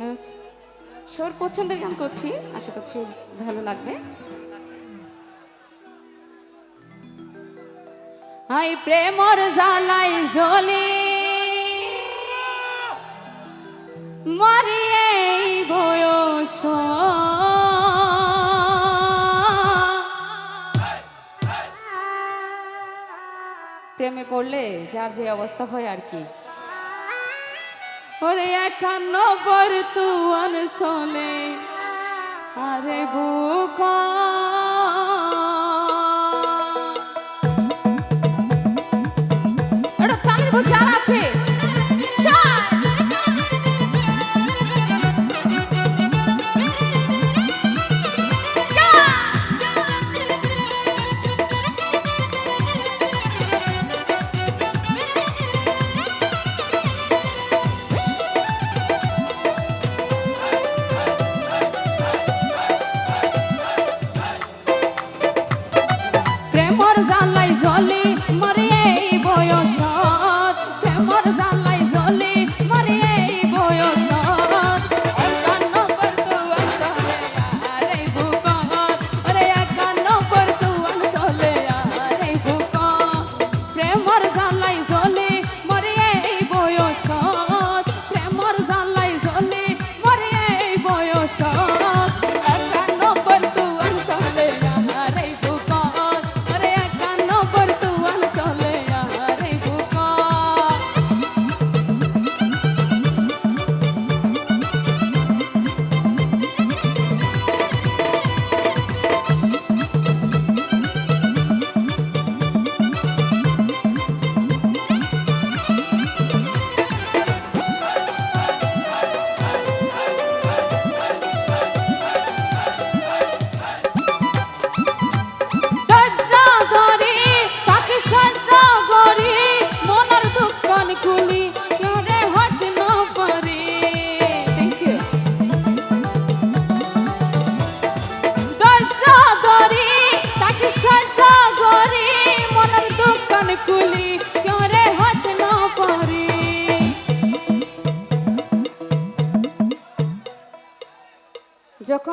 আচ্ছা। সর পছন্দের গান করছি, আশা করছি ভালো লাগবে হাই প্রেমর জালাই জলি মরিয়ে বয়স প্রেমে পড়লে যার যে অবস্থা হয় আর কি ওরে একান্ন পর সোলে আরে বুক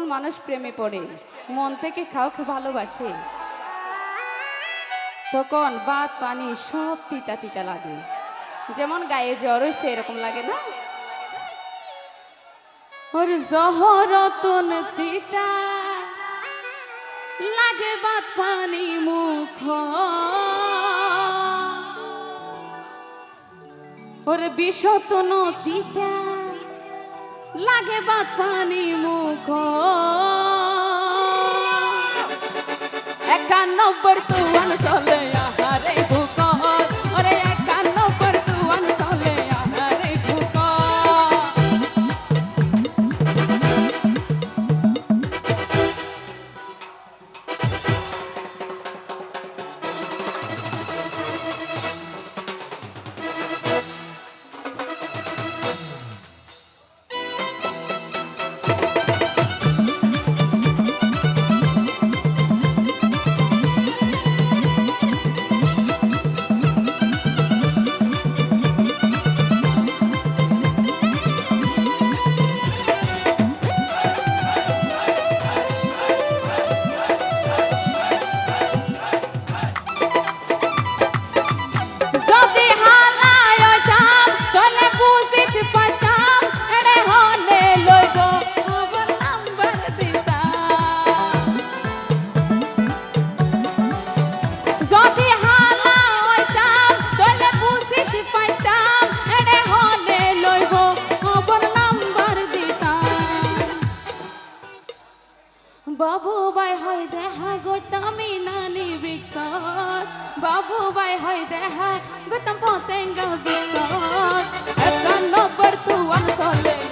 মানুষ প্রেমে পড়ে, মন থেকে খাওয়া ভালোবাসে। তখন ভাত পানি সব তিতা তিতা লাগে। যেমন গায়ে জ্বর হয়েছে এরকম লাগে না? ওর জহরতন তিতা লাগে ভাত পানি, মুখ। ওর বিষতন তিতা লাগে ভাত পানি মুখ। একান্নব্বর তুয়ান চলে বিকসত বাবু বাই হয় দেহায় গৌতম পতেঙ্গা বিকসত একান্ন পর তুয়ান চলে